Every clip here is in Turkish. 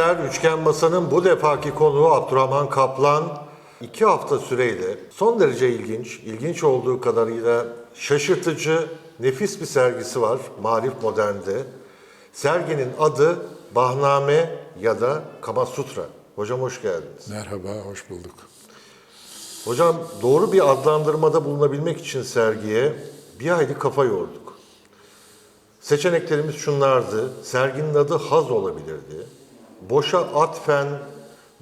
Müdavimler, Üçgen Masa'nın bu defaki konuğu Abdurrahman Kaplan. iki hafta süreyle son derece ilginç, ilginç olduğu kadarıyla şaşırtıcı, nefis bir sergisi var Marif Modern'de. Serginin adı Bahname ya da Kama Sutra. Hocam hoş geldiniz. Merhaba, hoş bulduk. Hocam doğru bir adlandırmada bulunabilmek için sergiye bir hayli kafa yorduk. Seçeneklerimiz şunlardı. Serginin adı Haz olabilirdi. Boşa atfen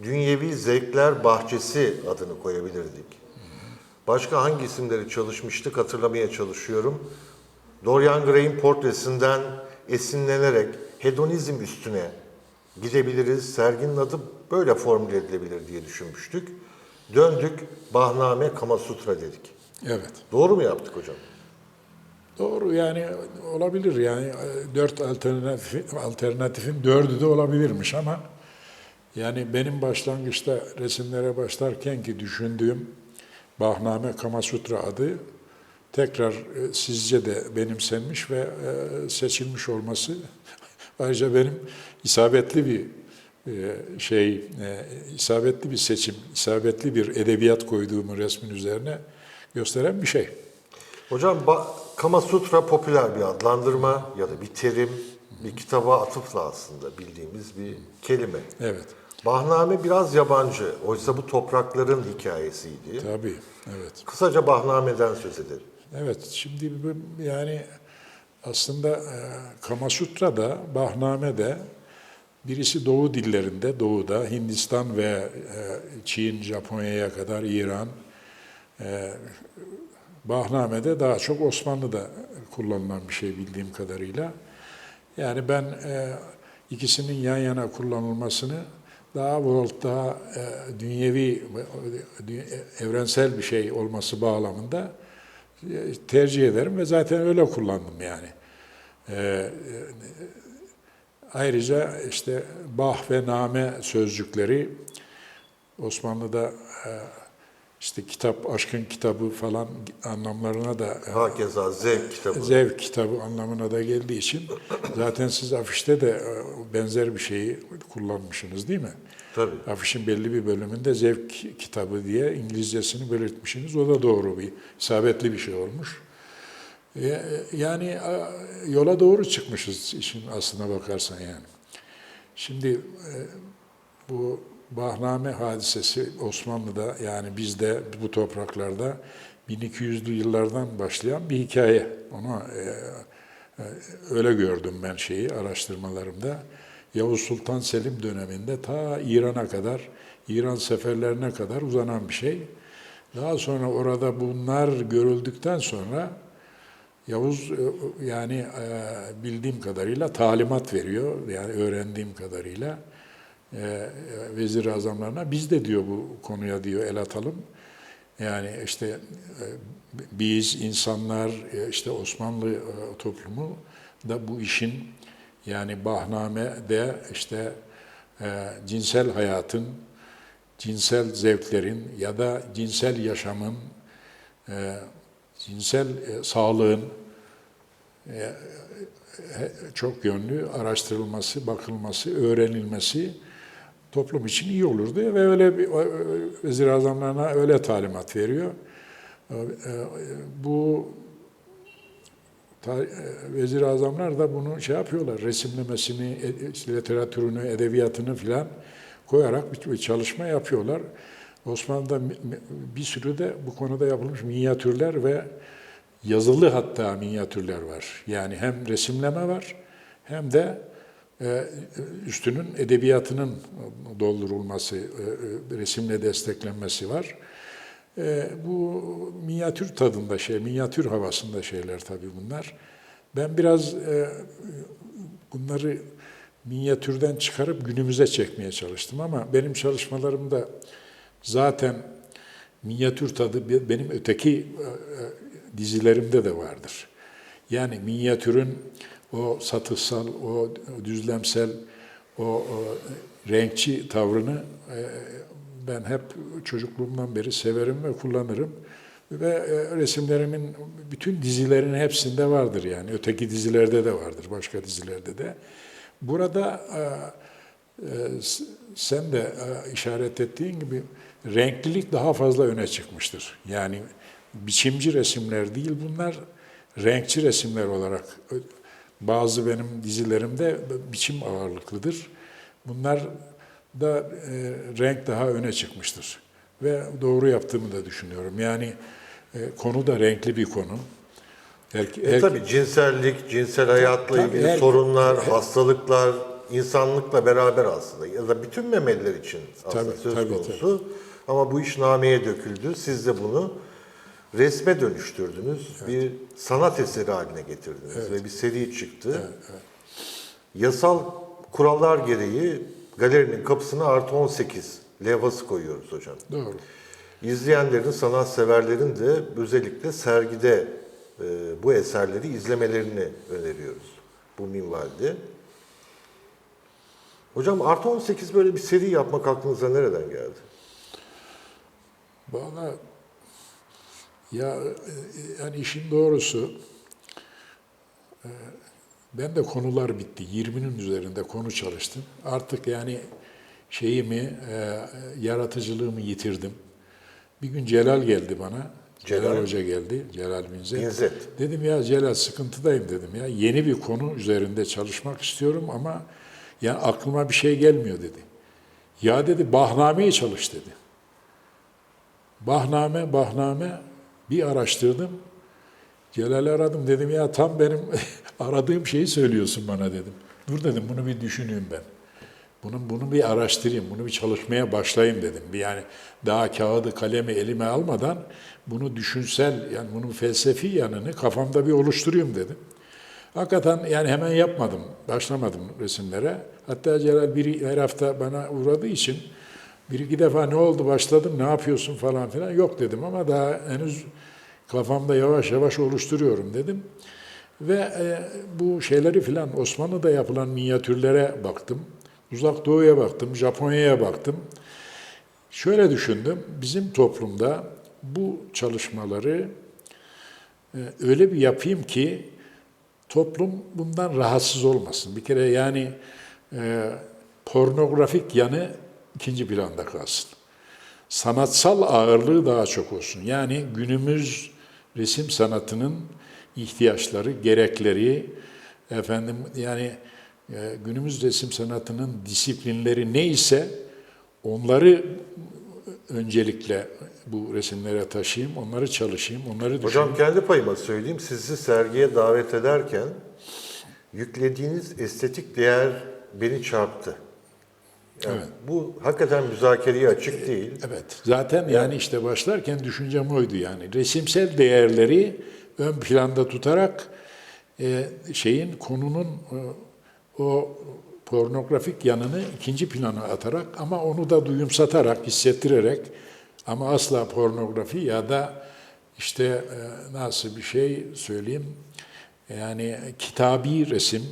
Dünyevi Zevkler Bahçesi adını koyabilirdik. Başka hangi isimleri çalışmıştık hatırlamaya çalışıyorum. Dorian Gray'in portresinden esinlenerek hedonizm üstüne gidebiliriz. Serginin adı böyle formüle edilebilir diye düşünmüştük. Döndük Bahname Kama Sutra dedik. Evet. Doğru mu yaptık hocam? Doğru yani olabilir yani e, dört alternatif, alternatifin dördü de olabilirmiş ama yani benim başlangıçta resimlere başlarken ki düşündüğüm Bahname Kamasutra adı tekrar e, sizce de benimsenmiş ve e, seçilmiş olması ayrıca benim isabetli bir şey, isabetli bir seçim, isabetli bir edebiyat koyduğumu resmin üzerine gösteren bir şey. Hocam Kama Sutra popüler bir adlandırma ya da bir terim, bir kitaba atıfla aslında bildiğimiz bir kelime. Evet. Bahname biraz yabancı. Oysa bu toprakların hikayesiydi. Tabii, evet. Kısaca Bahname'den söz edelim. Evet, şimdi yani aslında e, Kamasutra'da, Bahname'de birisi Doğu dillerinde, Doğu'da, Hindistan ve e, Çin, Japonya'ya kadar İran, e, Bahname'de daha çok Osmanlı'da kullanılan bir şey bildiğim kadarıyla. Yani ben e, ikisinin yan yana kullanılmasını daha volt, daha e, dünyevi, e, evrensel bir şey olması bağlamında e, tercih ederim ve zaten öyle kullandım yani. E, e, ayrıca işte bah ve name sözcükleri Osmanlı'da e, işte kitap, aşkın kitabı falan anlamlarına da e, Hakeza Zevk kitabı. zevk kitabı anlamına da geldiği için zaten siz afişte de e, benzer bir şeyi kullanmışsınız değil mi? Tabii. Afişin belli bir bölümünde zevk kitabı diye İngilizcesini belirtmişsiniz. O da doğru bir, isabetli bir şey olmuş. Yani yola doğru çıkmışız işin aslına bakarsan yani. Şimdi e, bu Bahname hadisesi Osmanlı'da yani bizde bu topraklarda 1200'lü yıllardan başlayan bir hikaye. Onu e, e, öyle gördüm ben şeyi araştırmalarımda. Yavuz Sultan Selim döneminde ta İran'a kadar, İran seferlerine kadar uzanan bir şey. Daha sonra orada bunlar görüldükten sonra Yavuz e, yani e, bildiğim kadarıyla talimat veriyor. Yani öğrendiğim kadarıyla e, vezir azamlarına biz de diyor bu konuya diyor el atalım. Yani işte e, biz insanlar e, işte Osmanlı e, toplumu da bu işin yani Bahname'de işte e, cinsel hayatın, cinsel zevklerin ya da cinsel yaşamın, e, cinsel e, sağlığın e, he- çok yönlü araştırılması, bakılması, öğrenilmesi toplum için iyi olurdu ve öyle bir vezir azamlarına öyle talimat veriyor. Bu e, vezir azamlar da bunu şey yapıyorlar, resimlemesini, e- literatürünü, edebiyatını filan koyarak bir- çalışma yapıyorlar. Osmanlı'da bir sürü de bu konuda yapılmış minyatürler ve yazılı hatta minyatürler var. Yani hem resimleme var hem de üstünün edebiyatının doldurulması, e, e, resimle desteklenmesi var. E, bu minyatür tadında şey, minyatür havasında şeyler tabii bunlar. Ben biraz e, bunları minyatürden çıkarıp günümüze çekmeye çalıştım ama benim çalışmalarımda zaten minyatür tadı be- benim öteki e, e, dizilerimde de vardır. Yani minyatürün o satışsal, o düzlemsel, o, o renkçi tavrını e, ben hep çocukluğumdan beri severim ve kullanırım. Ve e, resimlerimin bütün dizilerin hepsinde vardır yani. Öteki dizilerde de vardır, başka dizilerde de. Burada e, e, sen de e, işaret ettiğin gibi renklilik daha fazla öne çıkmıştır. Yani biçimci resimler değil bunlar, renkçi resimler olarak bazı benim dizilerimde biçim ağırlıklıdır. Bunlar da e, renk daha öne çıkmıştır. Ve doğru yaptığımı da düşünüyorum. Yani e, konu da renkli bir konu. Her, E tabii cinsellik, cinsel hayatla Tabii, ilgili her- sorunlar, hastalıklar, insanlıkla beraber aslında ya da bütün memeliler için aslında Tabii, söz tabii, konusu. Ama bu iş nameye döküldü. Siz de bunu resme dönüştürdünüz. Bir sanat eseri haline getirdiniz ve bir seri çıktı. Yasal kurallar gereği galerinin kapısına artı 18 levhası koyuyoruz hocam. Doğru. İzleyenlerin, sanatseverlerin de özellikle sergide e, bu eserleri izlemelerini öneriyoruz bu minvalde. Hocam artı 18 böyle bir seri yapmak aklınıza nereden geldi? Valla ya e, yani işin doğrusu e, ben de konular bitti. 20'nin üzerinde konu çalıştım. Artık yani şeyimi, e, yaratıcılığımı yitirdim. Bir gün Celal geldi bana. Celal, Celal? Hoca geldi. Celal Binzet. Binzet. Dedim ya Celal sıkıntıdayım dedim ya. Yeni bir konu üzerinde çalışmak istiyorum ama ya aklıma bir şey gelmiyor dedi. Ya dedi Bahname'yi çalış dedi. Bahname, Bahname bir araştırdım. Celal'i aradım dedim ya tam benim aradığım şeyi söylüyorsun bana dedim. Dur dedim bunu bir düşüneyim ben. Bunu, bunu bir araştırayım, bunu bir çalışmaya başlayayım dedim. Bir yani daha kağıdı kalemi elime almadan bunu düşünsel yani bunun felsefi yanını kafamda bir oluşturayım dedim. Hakikaten yani hemen yapmadım, başlamadım resimlere. Hatta Celal biri her hafta bana uğradığı için bir iki defa ne oldu başladım, ne yapıyorsun falan filan. Yok dedim ama daha henüz kafamda yavaş yavaş oluşturuyorum dedim. Ve e, bu şeyleri filan Osmanlı'da yapılan minyatürlere baktım. Uzak Doğu'ya baktım, Japonya'ya baktım. Şöyle düşündüm, bizim toplumda bu çalışmaları e, öyle bir yapayım ki toplum bundan rahatsız olmasın. Bir kere yani e, pornografik yanı ikinci planda kalsın. Sanatsal ağırlığı daha çok olsun. Yani günümüz resim sanatının ihtiyaçları, gerekleri, efendim yani e, günümüz resim sanatının disiplinleri neyse onları öncelikle bu resimlere taşıyayım, onları çalışayım, onları düşüneyim. Hocam kendi payıma söyleyeyim. Sizi sergiye davet ederken yüklediğiniz estetik değer beni çarptı. Yani Evet. Bu hakikaten müzakereye açık değil. Evet. Zaten yani işte başlarken düşüncem oydu yani. Resimsel değerleri ön planda tutarak e, şeyin konunun e, o pornografik yanını ikinci plana atarak ama onu da duyumsatarak, hissettirerek ama asla pornografi ya da işte e, nasıl bir şey söyleyeyim yani kitabi resim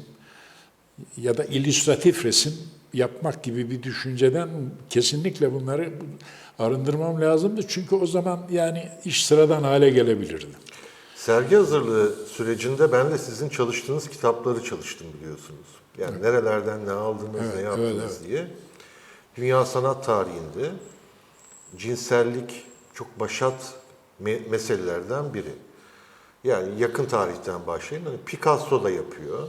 ya da illüstratif resim yapmak gibi bir düşünceden kesinlikle bunları arındırmam lazımdı. Çünkü o zaman yani iş sıradan hale gelebilirdi. Sergi hazırlığı sürecinde ben de sizin çalıştığınız kitapları çalıştım biliyorsunuz. Yani nerelerden ne aldınız, Evet, ne yaptınız evet, diye. Dünya sanat tarihinde cinsellik çok başat me- meselelerden biri. Yani yakın tarihten başlayın. Hani Picasso da yapıyor.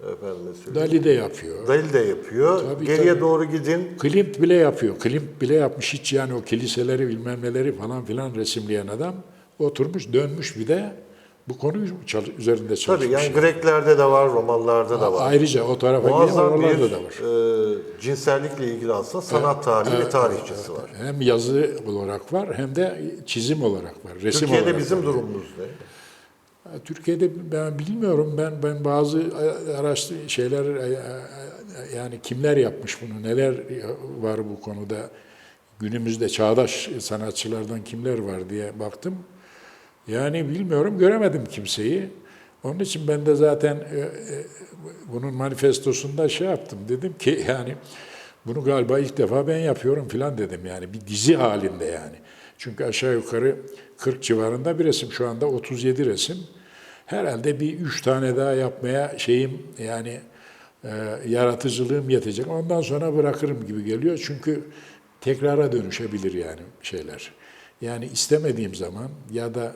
Efendime söyleyeyim. Dali de yapıyor. Dali de yapıyor. Tabii, Geriye tabii. doğru gidin. Klimt bile yapıyor. Klimt bile yapmış hiç yani o kiliseleri bilmem neleri falan filan resimleyen adam oturmuş dönmüş bir de bu konu üzerinde çalışmış. Tabii yani Greklerde de var, Romalılarda da var. Ayrıca o tarafa giden Muazzam bir da var. e, cinsellikle ilgili aslında sanat tarihi ve tarihçesi var. Hem yazı olarak var hem de çizim olarak var. Resim Türkiye'de olarak bizim var. durumumuz ne? Türkiye'de ben bilmiyorum ben ben bazı araştır şeyler yani kimler yapmış bunu neler var bu konuda günümüzde çağdaş sanatçılardan kimler var diye baktım. Yani bilmiyorum göremedim kimseyi. Onun için ben de zaten e, e, bunun manifestosunda şey yaptım. Dedim ki yani bunu galiba ilk defa ben yapıyorum filan dedim yani bir dizi halinde yani. Çünkü aşağı yukarı 40 civarında bir resim şu anda 37 resim. Herhalde bir üç tane daha yapmaya şeyim yani e, yaratıcılığım yetecek. Ondan sonra bırakırım gibi geliyor. Çünkü tekrara dönüşebilir yani şeyler. Yani istemediğim zaman ya da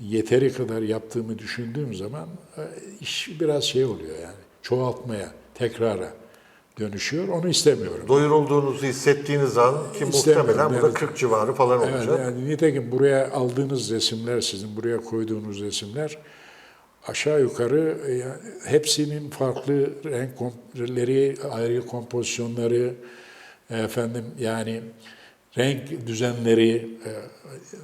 yeteri kadar yaptığımı düşündüğüm zaman e, iş biraz şey oluyor yani. Çoğaltmaya, tekrara dönüşüyor. Onu istemiyorum. Doyurulduğunuzu hissettiğiniz an ki muhtemelen bu da evet. 40 civarı falan Evet, olacak. yani nitekim buraya aldığınız resimler, sizin buraya koyduğunuz resimler aşağı yukarı yani hepsinin farklı renkleri, ayrı kompozisyonları, efendim yani renk düzenleri, e,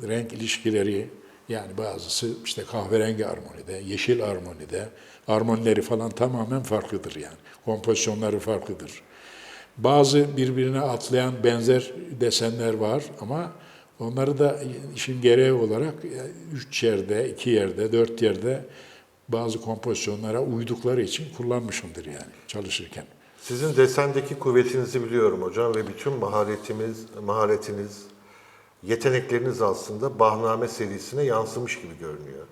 renk ilişkileri yani bazısı işte kahverengi armonide, yeşil armonide, armonileri falan tamamen farklıdır yani. Kompozisyonları farklıdır. Bazı birbirine atlayan benzer desenler var ama onları da işin gereği olarak üç yerde, iki yerde, dört yerde bazı kompozisyonlara uydukları için kullanmışımdır yani çalışırken. Sizin desendeki kuvvetinizi biliyorum hocam ve bütün maharetimiz, maharetiniz, yetenekleriniz aslında Bahname serisine yansımış gibi görünüyor.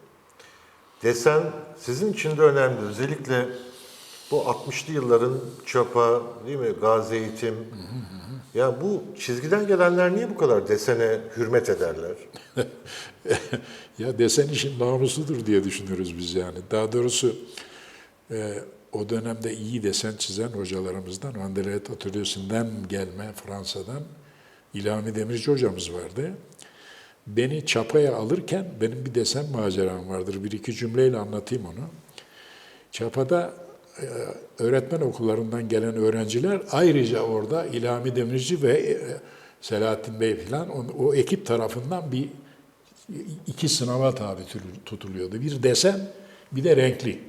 Desen sizin için de önemli. Özellikle bu 60'lı yılların çapa, değil mi? Gazi eğitim. Ya bu çizgiden gelenler niye bu kadar desene hürmet ederler? ya desen işin namusudur diye düşünürüz biz yani. Daha doğrusu e, o dönemde iyi desen çizen hocalarımızdan, Anderlet Atölyesi'nden gelme Fransa'dan İlhami Demirci hocamız vardı. Beni çapaya alırken benim bir desen maceram vardır. Bir iki cümleyle anlatayım onu. Çapa'da e, öğretmen okullarından gelen öğrenciler ayrıca orada İlhami Demirci ve e, Selahattin Bey falan o, ekip tarafından bir iki sınava tabi tutuluyordu. Bir desen, bir de renkli.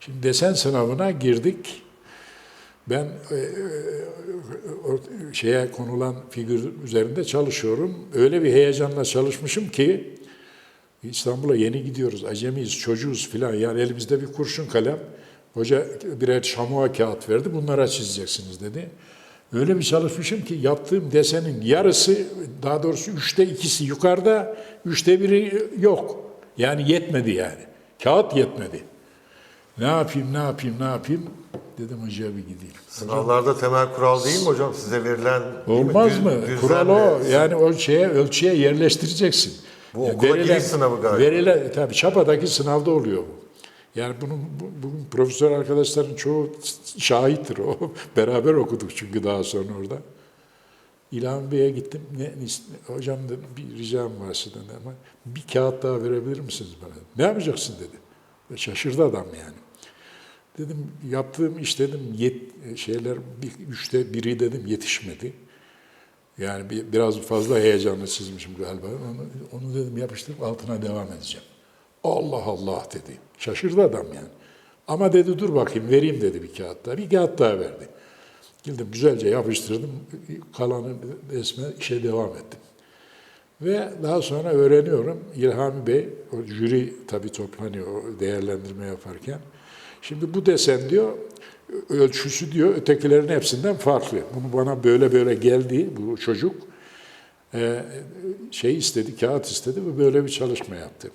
Şimdi desen sınavına girdik. Ben e, e, şeye konulan figür üzerinde çalışıyorum. Öyle bir heyecanla çalışmışım ki İstanbul'a yeni gidiyoruz, acemiyiz, çocuğuz filan. Yani elimizde bir kurşun kalem. Hoca birer şamua kağıt verdi, bunlara çizeceksiniz dedi. Öyle bir çalışmışım ki yaptığım desenin yarısı, daha doğrusu üçte ikisi yukarıda, üçte biri yok. Yani yetmedi yani. Kağıt yetmedi. Ne yapayım, ne yapayım, ne yapayım? Dedim hocaya bir gideyim. Sınavlarda temel kural değil mi hocam? Size verilen mi? Olmaz Düz- mı? düzlemle- Kural o. Yani o şeye, ölçüye yerleştireceksin. Bu okula giriş sınavı galiba. Verilen, tabii Çapa'daki sınavda oluyor bu. Yani bunun bu- bugün profesör arkadaşların çoğu şahittir o. Beraber okuduk çünkü daha sonra orada. İlhan Bey'e gittim. Ne, ne- hocam dedim bir ricam var sizden ama bir kağıt daha verebilir misiniz bana? Ne yapacaksın dedi. Şaşırdı adam yani. Dedim yaptığım iş dedim yet, şeyler bir, üçte biri dedim yetişmedi. Yani bir, biraz fazla heyecanlı çizmişim galiba. Onu, onu dedim yapıştırıp altına devam edeceğim. Allah Allah dedi. Şaşırdı adam yani. Ama dedi dur bakayım vereyim dedi bir kağıt daha. Bir kağıt daha verdi. Gittim güzelce yapıştırdım. Kalanı resme işe devam ettim. Ve daha sonra öğreniyorum İlhami Bey, o jüri tabii toplanıyor o değerlendirme yaparken. Şimdi bu desen diyor, ölçüsü diyor ötekilerin hepsinden farklı. Bunu bana böyle böyle geldi bu çocuk. Ee, şey istedi, kağıt istedi ve böyle bir çalışma yaptı.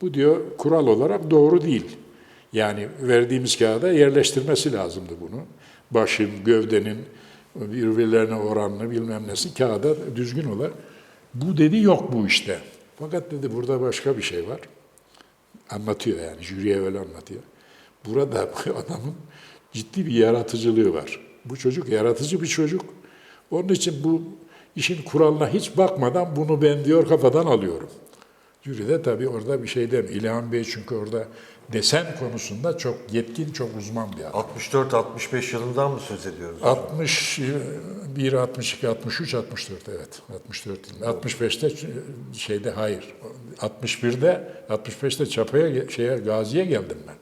Bu diyor kural olarak doğru değil. Yani verdiğimiz kağıda yerleştirmesi lazımdı bunu. Başın, gövdenin birbirlerine oranlı bilmem nesi kağıda düzgün olarak. Bu dedi yok bu işte. Fakat dedi burada başka bir şey var. Anlatıyor yani jüriye öyle anlatıyor. Burada adamın ciddi bir yaratıcılığı var. Bu çocuk yaratıcı bir çocuk. Onun için bu işin kuralına hiç bakmadan bunu ben diyor kafadan alıyorum. Jüri de tabii orada bir şey demiyor. İlhan Bey çünkü orada desen konusunda çok yetkin, çok uzman bir adam. 64-65 yılından mı söz ediyoruz? 61, 62, 63, 64 evet. 64 yıl. 65'te şeyde hayır. 61'de 65'te Çapa'ya şeye Gazi'ye geldim ben.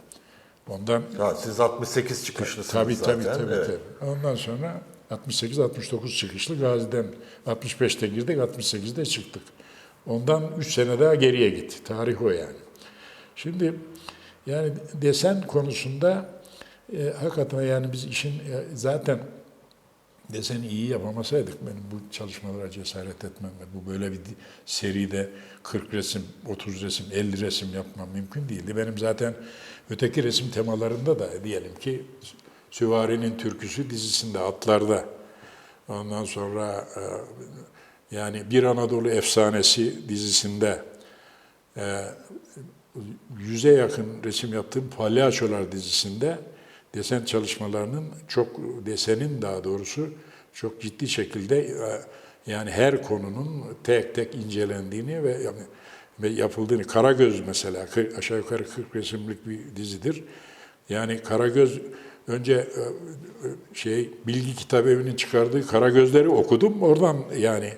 Ondan Ha, siz 68 çıkışlısınız tabii zaten. tabii tabii, evet. tabii. Ondan sonra 68 69 çıkışlı Gazi'den 65'te girdik, 68'de çıktık. Ondan 3 sene daha geriye gitti. Tarih o yani. Şimdi yani desen konusunda e, hakikaten yani biz işin e, zaten deseni iyi yapamasaydık benim bu çalışmalara cesaret etmem ve bu böyle bir seride 40 resim, 30 resim, 50 resim yapmam mümkün değildi. Benim zaten öteki resim temalarında da diyelim ki Süvari'nin Türküsü dizisinde, atlarda. Ondan sonra e, yani Bir Anadolu Efsanesi dizisinde e, yüze yakın resim yaptığım Palyaçolar dizisinde desen çalışmalarının çok desenin daha doğrusu çok ciddi şekilde e, yani her konunun tek tek incelendiğini ve yani ve yapıldığını Karagöz mesela aşağı yukarı 40 resimlik bir dizidir. Yani Karagöz önce e, e, şey bilgi kitabevi'nin çıkardığı Karagözleri okudum. Oradan yani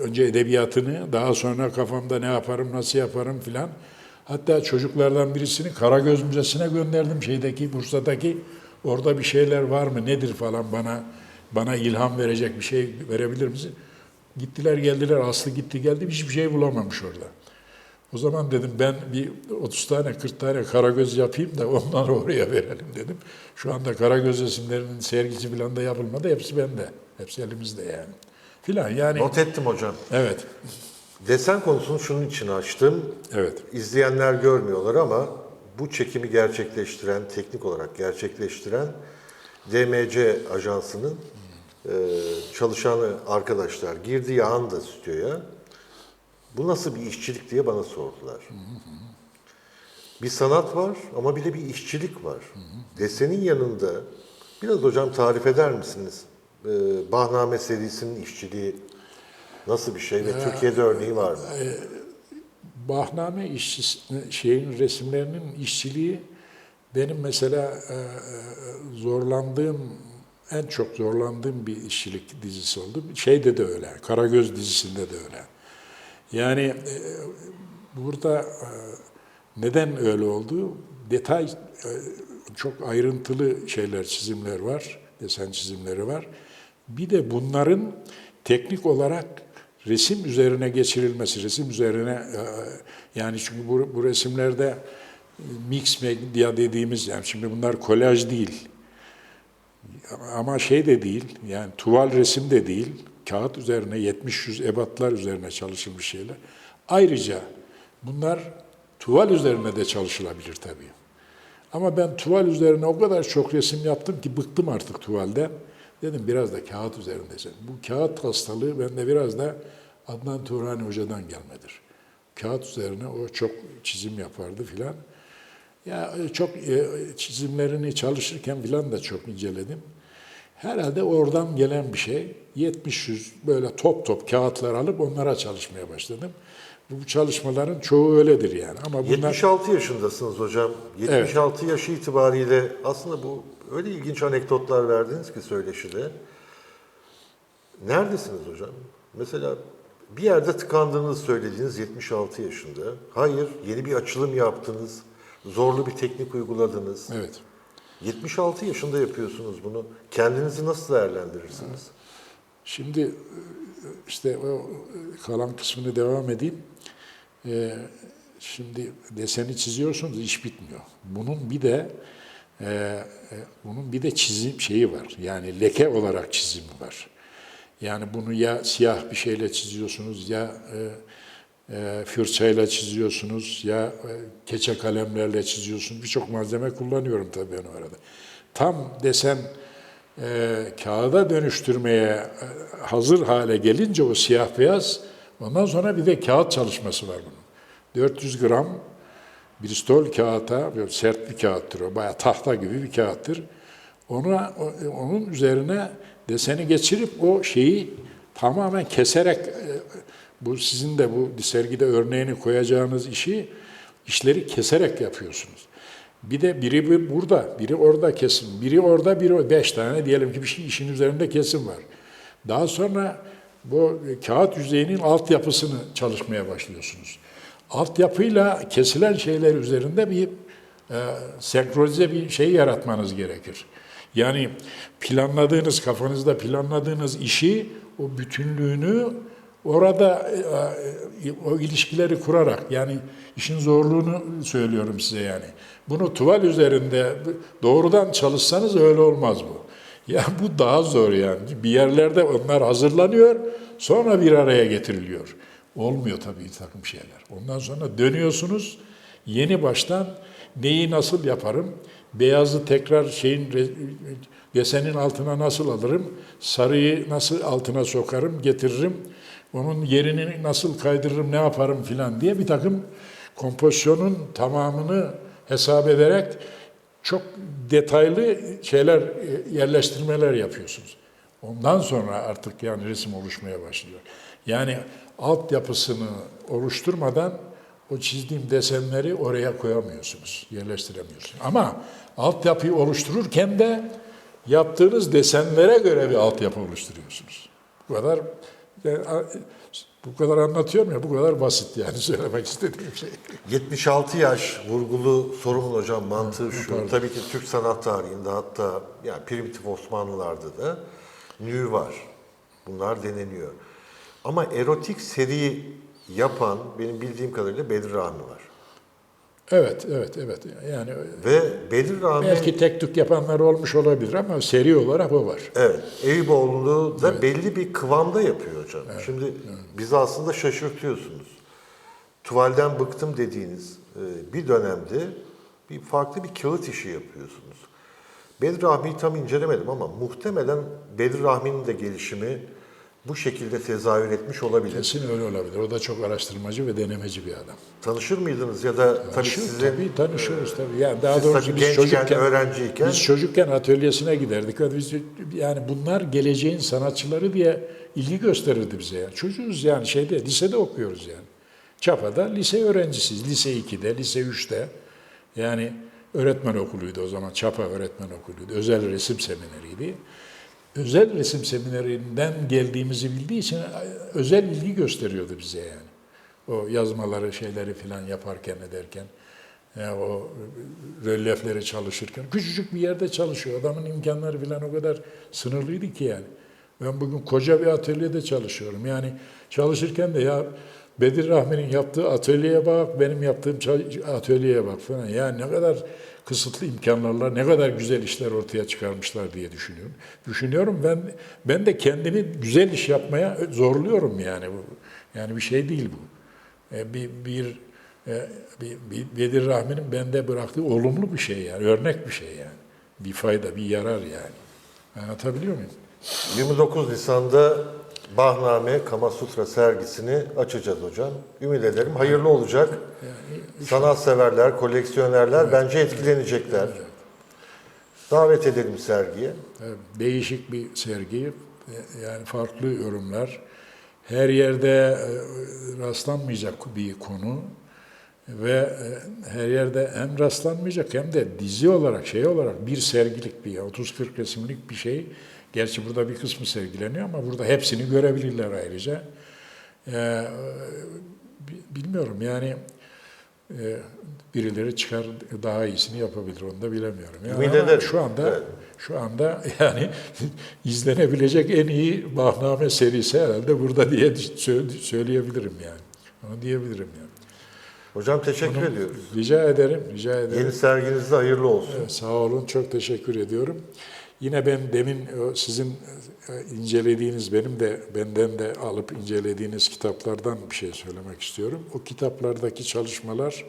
önce edebiyatını daha sonra kafamda ne yaparım nasıl yaparım filan. Hatta çocuklardan birisini Karagöz Müzesi'ne gönderdim şeydeki Bursa'daki orada bir şeyler var mı nedir falan bana bana ilham verecek bir şey verebilir misin? Gittiler geldiler Aslı gitti geldi hiçbir şey bulamamış orada. O zaman dedim ben bir 30 tane 40 tane Karagöz yapayım da onları oraya verelim dedim. Şu anda Karagöz resimlerinin sergisi falan da yapılmadı. Hepsi bende. Hepsi elimizde yani. Filan yani. Not ettim hocam. Evet. Desen konusunu şunun için açtım. Evet. İzleyenler görmüyorlar ama bu çekimi gerçekleştiren, teknik olarak gerçekleştiren DMC ajansının e, çalışan arkadaşlar girdiği anda stüdyoya bu nasıl bir işçilik diye bana sordular. Bir sanat var ama bir de bir işçilik var. Desenin yanında biraz hocam tarif eder misiniz? E, Bahname serisinin işçiliği nasıl bir şey ve Türkiye'de örneği var mı? Bahname işçisi, şeyin resimlerinin işçiliği benim mesela e, e, zorlandığım en çok zorlandığım bir işçilik dizisi oldu. Şeyde de öyle. Karagöz dizisinde de öyle. Yani e, burada e, neden öyle oldu? Detay e, çok ayrıntılı şeyler, çizimler var, desen çizimleri var. Bir de bunların teknik olarak resim üzerine geçirilmesi, resim üzerine e, yani çünkü bu, bu resimlerde mix media dediğimiz yani şimdi bunlar kolaj değil. Ama şey de değil, yani tuval resim de değil, kağıt üzerine 70-100 ebatlar üzerine çalışılmış şeyler. Ayrıca bunlar tuval üzerine de çalışılabilir tabii. Ama ben tuval üzerine o kadar çok resim yaptım ki bıktım artık tuvalden. Dedim biraz da kağıt üzerinde. Bu kağıt hastalığı bende biraz da Adnan Turhani Hoca'dan gelmedir. Kağıt üzerine o çok çizim yapardı filan. Ya çok e, çizimlerini çalışırken filan da çok inceledim. Herhalde oradan gelen bir şey. 70-100 böyle top top kağıtlar alıp onlara çalışmaya başladım. Bu çalışmaların çoğu öyledir yani. Ama bunlar 76 yaşındasınız hocam. 76 yaş itibariyle aslında bu öyle ilginç anekdotlar verdiniz ki söyleşide. Neredesiniz hocam? Mesela bir yerde tıkandığınızı söylediğiniz 76 yaşında. Hayır, yeni bir açılım yaptınız. Zorlu bir teknik uyguladınız. evet. 76 yaşında yapıyorsunuz bunu. Kendinizi nasıl değerlendirirsiniz? Şimdi işte o kalan kısmını devam edeyim. Ee, Şimdi deseni çiziyorsunuz iş bitmiyor. Bunun bir de e, e, bunun bir de çizim şeyi var. Yani leke olarak çizimi var. Yani bunu ya siyah bir şeyle çiziyorsunuz ya e, e, fırçayla çiziyorsunuz ya e, keçe kalemlerle çiziyorsunuz. Birçok malzeme kullanıyorum tabii ben o arada. Tam desen e, kağıda dönüştürmeye e, hazır hale gelince o siyah beyaz ondan sonra bir de kağıt çalışması var bunun. 400 gram Bristol kağıta, böyle sert bir kağıttır o, bayağı tahta gibi bir kağıttır. Ona, o- onun üzerine deseni geçirip o şeyi tamamen keserek, e, bu sizin de bu sergide örneğini koyacağınız işi, işleri keserek yapıyorsunuz. Bir de biri bu- burada, biri orada kesim, biri orada, biri orada. Beş tane diyelim ki bir şey işin üzerinde kesim var. Daha sonra bu kağıt yüzeyinin altyapısını çalışmaya başlıyorsunuz. Altyapıyla kesilen şeyler üzerinde bir e, senkronize bir şey yaratmanız gerekir. Yani planladığınız, kafanızda planladığınız işi, o bütünlüğünü orada e, e, o ilişkileri kurarak, yani işin zorluğunu söylüyorum size yani. Bunu tuval üzerinde doğrudan çalışsanız öyle olmaz bu. Ya bu daha zor yani. Bir yerlerde onlar hazırlanıyor, sonra bir araya getiriliyor. Olmuyor tabii bir takım şeyler. Ondan sonra dönüyorsunuz, yeni baştan neyi nasıl yaparım, Beyazı tekrar şeyin desenin altına nasıl alırım? Sarıyı nasıl altına sokarım, getiririm? Onun yerini nasıl kaydırırım, ne yaparım filan diye bir takım kompozisyonun tamamını hesap ederek çok detaylı şeyler, e, yerleştirmeler yapıyorsunuz. Ondan sonra artık yani resim oluşmaya başlıyor. Yani altyapısını oluşturmadan o çizdiğim desenleri oraya koyamıyorsunuz, yerleştiremiyorsunuz. Ama altyapıyı oluştururken de yaptığınız desenlere göre bir altyapı oluşturuyorsunuz. Bu kadar bu kadar anlatıyorum ya bu kadar basit yani söylemek istediğim şey. 76 yaş vurgulu sorumun hocam mantığı şu. Tabii ki Türk sanat tarihinde hatta yani primitif Osmanlılarda da nü var. Bunlar deneniyor. Ama erotik seri yapan benim bildiğim kadarıyla Bedir Rami var. Evet, evet, evet. Yani Ve Bedir Rami belki tek tük yapanlar olmuş olabilir ama seri olarak o var. Evet, Eyüboğlu'nu da belli bir kıvamda yapıyor hocam. Şimdi bizi aslında şaşırtıyorsunuz. Tuvalden bıktım dediğiniz e, bir dönemde bir farklı bir kağıt işi yapıyorsunuz. Bedir Rahmi'yi tam incelemedim ama muhtemelen Bedir Rahmi'nin de gelişimi bu şekilde tezahür etmiş olabilir. Kesin öyle olabilir. O da çok araştırmacı ve denemeci bir adam. Tanışır mıydınız ya da tabii Tanışır, sizin tabii tanışıyoruz tabii. Yani daha siz doğrusu biz çocukken, öğrenciyken biz çocukken atölyesine giderdik. ve Biz, yani bunlar geleceğin sanatçıları diye ilgi gösterirdi bize. Yani. Çocuğuz yani şeyde, lisede okuyoruz yani. Çapa'da lise öğrencisiyiz. Lise 2'de, lise 3'te. Yani öğretmen okuluydu o zaman. Çapa öğretmen okuluydu. Özel resim semineriydi. Özel resim seminerinden geldiğimizi bildiği için özel ilgi gösteriyordu bize yani. O yazmaları, şeyleri filan yaparken ederken. Ya o rölyefleri çalışırken. Küçücük bir yerde çalışıyor. Adamın imkanları filan o kadar sınırlıydı ki yani. Ben bugün koca bir atölyede çalışıyorum. Yani çalışırken de ya Bedir Rahmi'nin yaptığı atölyeye bak, benim yaptığım atölyeye bak falan. Yani ne kadar kısıtlı imkanlarla ne kadar güzel işler ortaya çıkarmışlar diye düşünüyorum. Düşünüyorum ben ben de kendimi güzel iş yapmaya zorluyorum yani bu. Yani bir şey değil bu. E, bir bir e, bir, bir Bedir Rahmi'nin bende bıraktığı olumlu bir şey yani, örnek bir şey yani. Bir fayda, bir yarar yani. Anlatabiliyor muyum? 29 Nisan'da Bahname Kamasutra sergisini açacağız hocam. Ümit ederim hayırlı olacak. Sanatseverler, koleksiyonerler bence etkilenecekler. Davet edelim sergiye. Evet, Değişik bir sergi, e, yani farklı yorumlar. Her yerde e, rastlanmayacak bir konu ve e, her yerde hem rastlanmayacak hem de dizi olarak, şey olarak bir sergilik bir 30-40 resimlik bir şey. Gerçi burada bir kısmı sergileniyor ama burada hepsini görebilirler ayrıca. E, bi- bilmiyorum yani e, birileri çıkar daha iyisini yapabilir onu da bilemiyorum. Yani ama şu anda şu anda yani izlenebilecek en iyi Bahname serisi herhalde burada diye sö- söyleyebilirim yani. Onu diyebilirim yani. Hocam teşekkür ediyoruz. Rica ederim, rica ederim. Yeni serginizde hayırlı olsun. Evet, Sağ olun, çok teşekkür ediyorum. Yine ben demin o sizin e, incelediğiniz, benim de benden de alıp incelediğiniz kitaplardan bir şey söylemek istiyorum. O kitaplardaki çalışmalar,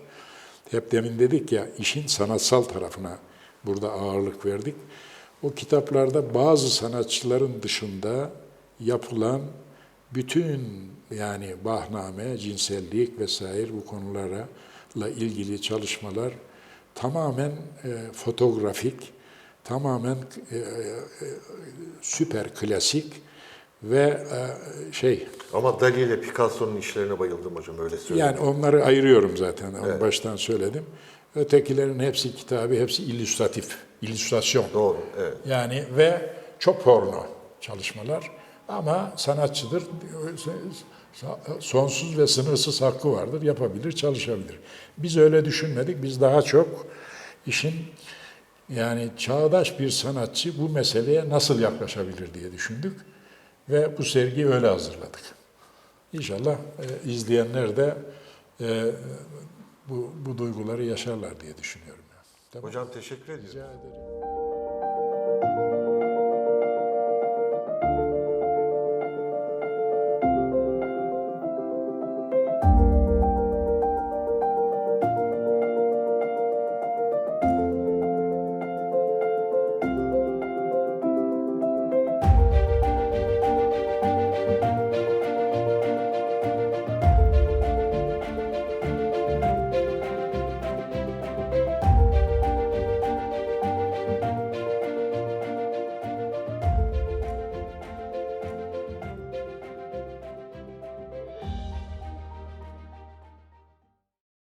hep demin dedik ya, işin sanatsal tarafına burada ağırlık verdik. O kitaplarda bazı sanatçıların dışında yapılan bütün yani bahname, cinsellik vesaire bu konulara ilgili çalışmalar tamamen e, fotoğrafik, tamamen e, e, süper klasik ve e, şey Ama Dali ile Picasso'nun işlerine bayıldım hocam öyle söyleyeyim. yani onları ayırıyorum zaten. Onu baştan söyledim. Ötekilerin hepsi kitabı, hepsi illüstratif, illüstrasyon. Doğru, evet. Yani ve çok porno çalışmalar ama sanatçıdır. Sonsuz ve sınırsız hakkı vardır. Yapabilir, çalışabilir. Biz öyle düşünmedik. Biz daha çok işin yani çağdaş bir sanatçı bu meseleye nasıl yaklaşabilir diye düşündük ve bu sergiyi öyle hazırladık. İnşallah e, izleyenler de e, bu, bu duyguları yaşarlar diye düşünüyorum. Yani. Tamam. Hocam teşekkür ediyorum. Rica ederim.